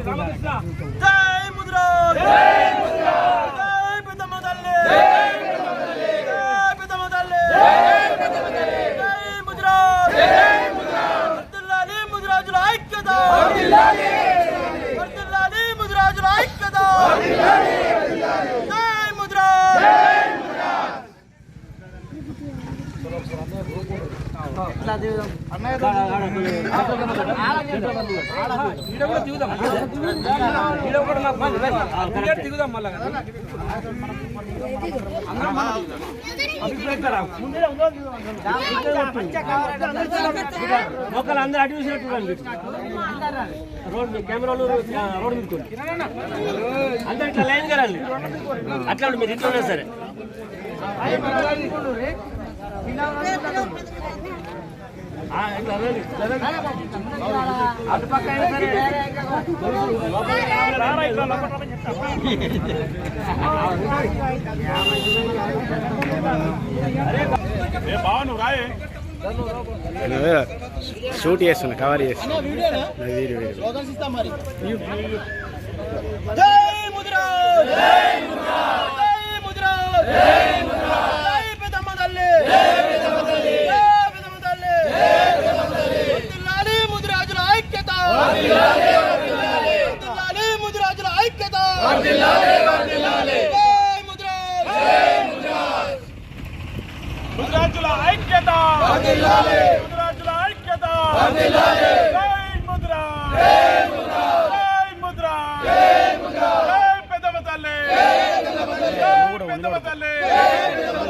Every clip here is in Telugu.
జై ముద్రా జై ముద్రా జై పెద్దమ్మ తల్లి జై పెద్దమ్మ తల్లి జై పెద్దమ్మ తల్లి జై పెద్దమ్మ తల్లి జై ముద్రా జై ముద్రా వర్ధిల్లాలి ముద్రాజుల ఐక్యత వర్ధిల్లాలి వర్ధిల్లాలి ముద్రాజుల ఐక్యత వర్ధిల్లాలి జై ముద్రా జై ముద్రా మొక్కలు అందరూ అటు చూసినట్టు రోడ్ కెమెరాలు రోడ్ మీద అందరు ఇట్లా లైన్గా రండి అట్లా మీరు ఇట్లా ఉన్నా సరే షూట్ చేస్తున్నా కవర్ చేస్తున్నా. Video video. జై ముద్రా జై ముద్రా జై ముద్రా జై ముద్రా జై పెద్దమ్మ తల్లి జై పెద్దమ్మ తల్లి జై పెద్దమ్మ తల్లి జై పెద్దమ్మ తల్లి వర్ధిల్లాలి ముద్రాజుల ఐక్యత వర్ధిల్లాలి వర్ధిల్లాలి వర్ధిల్లాలి ముద్రాజుల ఐక్యత వర్ధిల్లాలి వర్ధిల్లాలి జై ముద్రా జై ముద్రా ముద్రాజుల ఐక్యత వర్ధిల్లాలి ముద్రాజుల ఐక్యత వర్ధిల్లాలి జై ముద్రా జై ముద్రా జై ముద్రా జై ముద్రా జై పెద్దమ్మ తల్లి. పెద్దమ్మ తల్లి.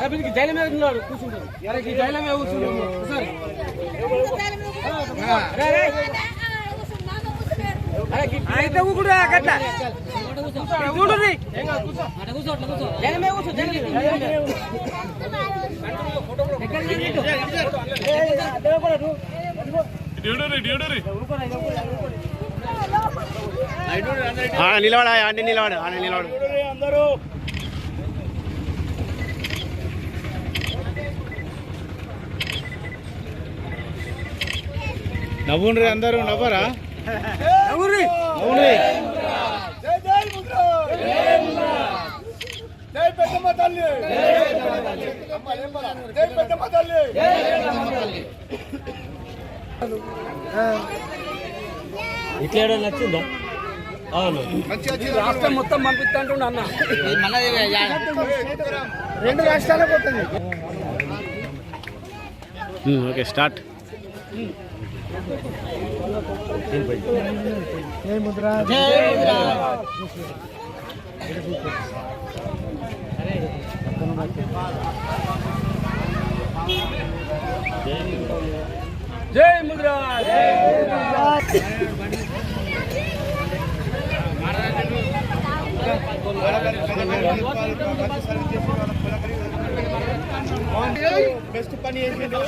నిలబడరు జైలు మీద ఉన్నాడు కూర్చుంటారు జైలు మీద కూర్చుంటారు అయితే కూడా కట్ట నిలబడా అన్ని నిలబడు అన్ని నిలబడు. అందరూ. నవ్వుండ్రి అందరూ నవ్వరా? నవ్వుర్రి నవ్వుండ్రి. జై జై ముద్రా జై ముద్రా జై పెద్దమ్మ తల్లి జై పెద్దమ్మ తల్లి జై పెద్దమ్మ తల్లి జై పెద్దమ్మ తల్లి ఇట్లా ఏడో నచ్చిందా? అవును. రాష్ట్రం మొత్తం పంపిస్తా అంటుండ అన్న. రెండు రాష్ట్రాలకు పోతుంది ఓకే స్టార్ట్. జై ముద్రా జై ముద్ర బెస్ట్ పని చేసిండు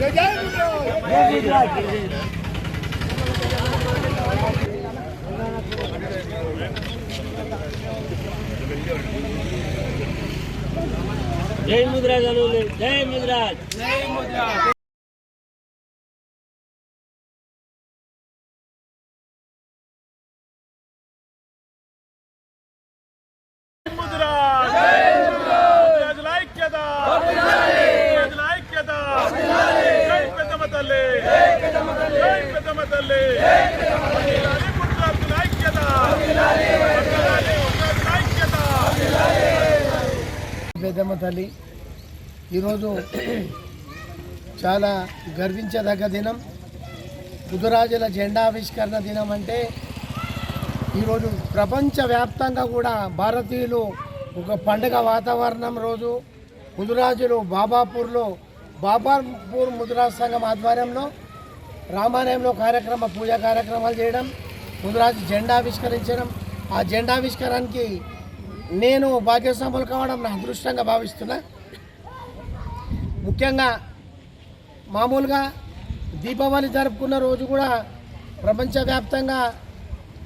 జై జై ముద్రా జై ముద్రాజ్ అనులే జై ముద్రాజ్ ముద్రా ముద్రాజుల ఐక్యత ముద్రాజుల ఐక్యత జై పెద్దమ్మ తల్లి జై పెద్దమ్మ తల్లి వర్ధిల్లాలి ముద్రాజుల ఐక్యత వర్ధిల్లాలి ముద్రాజుల ఐక్యత పెద్దమ్మ తల్లి. ఈరోజు చాలా గర్వించదగ్గ దినం. ముదురాజుల జెండావిష్కరణ దినం అంటే ఈరోజు ప్రపంచవ్యాప్తంగా కూడా భారతీయులు ఒక పండుగ వాతావరణం రోజు. ముదురాజులు బాబాపూర్లో బాబాపూర్ ముదురాజు సంఘం ఆధ్వర్యంలో రామాలయంలో కార్యక్రమ పూజా కార్యక్రమాలు చేయడం ముదురాజు జెండా ఆవిష్కరించడం. ఆ జెండా ఆవిష్కరణకి నేను భాగ్యస్వాములు కావడం నా అదృష్టంగా భావిస్తున్నా. ముఖ్యంగా మామూలుగా దీపావళి జరుపుకున్న రోజు కూడా ప్రపంచవ్యాప్తంగా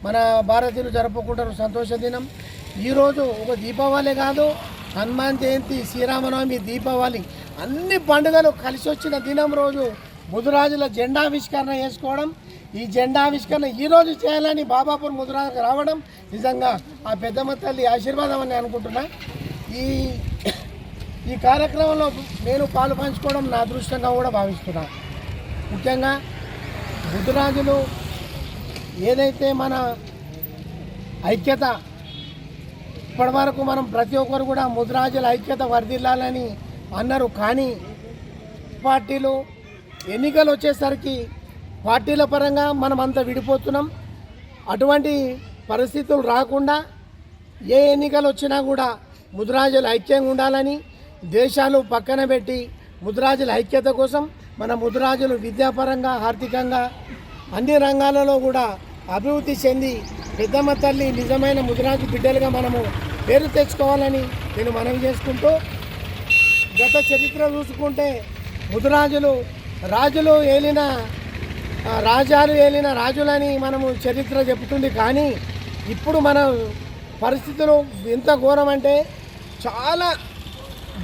మన భారతీయులు జరుపుకుంటారు సంతోష దినం. ఈరోజు ఒక దీపావళి కాదు హనుమాన్ జయంతి శ్రీరామనవమి దీపావళి అన్ని పండుగలు కలిసి వచ్చిన దినం రోజు ముదురాజుల జెండావిష్కరణ చేసుకోవడం. ఈ జెండా ఆవిష్కరణ ఈరోజు చేయాలని బాబాపూర్ ముదురాకు రావడం నిజంగా ఆ పెద్దమ్మ తల్లి ఆశీర్వాదం అని అనుకుంటున్నా. ఈ ఈ కార్యక్రమంలో నేను పాలు పంచుకోవడం నా అదృష్టంగా కూడా భావిస్తున్నాను ముఖ్యంగా బుద్ధరాజులు ఏదైతే మన ఐక్యత ఇప్పటివరకు మనం ప్రతి ఒక్కరు కూడా ముద్రాజుల ఐక్యత వర్ధిల్లాలని అన్నారు. కానీ పార్టీలు ఎన్నికలు వచ్చేసరికి పార్టీల పరంగా మనం అంతా విడిపోతున్నాం. అటువంటి పరిస్థితులు రాకుండా ఏ ఎన్నికలు వచ్చినా కూడా ముద్రాజులు ఐక్యంగా ఉండాలని దేశాలు పక్కన పెట్టి ముద్రాజుల ఐక్యత కోసం మన ముద్రాజులు విద్యాపరంగా ఆర్థికంగా అన్ని రంగాలలో కూడా అభివృద్ధి చెంది పెద్దమ్మ తల్లి నిజమైన ముద్రాజు బిడ్డలుగా మనము పేరు తెచ్చుకోవాలని నేను మనవి చేసుకుంటూ గత చరిత్ర చూసుకుంటే ముదురాజులు రాజులు ఏలిన రాజాలు ఏలిన రాజులని మనము చరిత్ర చెబుతుంది కానీ ఇప్పుడు మన పరిస్థితులు ఎంత ఘోరం అంటే చాలా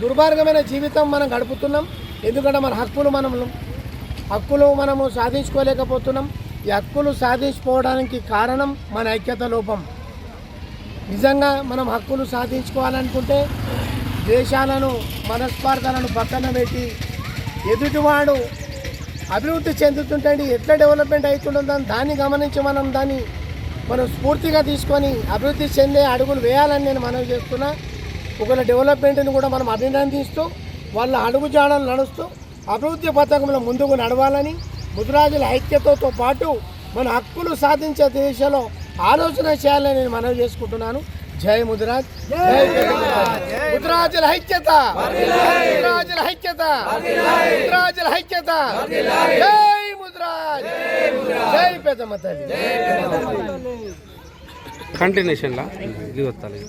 దుర్మార్గమైన జీవితం మనం గడుపుతున్నాం. ఎందుకంటే మన హక్కులు మనం హక్కులు మనము సాధించుకోలేకపోతున్నాం. ఈ హక్కులు సాధించుకోవడానికి కారణం మన ఐక్యత లోపం. నిజంగా మనం హక్కులు సాధించుకోవాలనుకుంటే దేశాలను మనస్పార్థాలను పక్కన పెట్టి ఎదుటివాడు అభివృద్ధి చెందుతుంటే ఎట్లా డెవలప్మెంట్ అవుతుంటుందో దాన్ని గమనించి మనం దాన్ని మనం స్ఫూర్తిగా తీసుకొని అభివృద్ధి చెందే అడుగులు వేయాలని నేను మనవి చేస్తున్నా. ఒకవేళ డెవలప్మెంట్ని కూడా మనం అభినందిస్తూ వాళ్ళ అడుగు జాడలు నడుస్తూ అభివృద్ధి పథకంలో ముందుకు నడవాలని ముద్రాజుల ఐక్యతతో పాటు మన హక్కులు సాధించే దిశలో ఆలోచన చేయాలని నేను మనవి చేసుకుంటున్నాను. జై ముద్రాజ్. జై ముద్రాజ్. ఐక్యత. ముద్రాజుల ఐక్యత. ముద్రాజుల ఐక్యత. జై ముద్రాజ్. జై పెద్దమ్మ తల్లి. కంటిన్యూషన్లా ఇది వస్తాలి.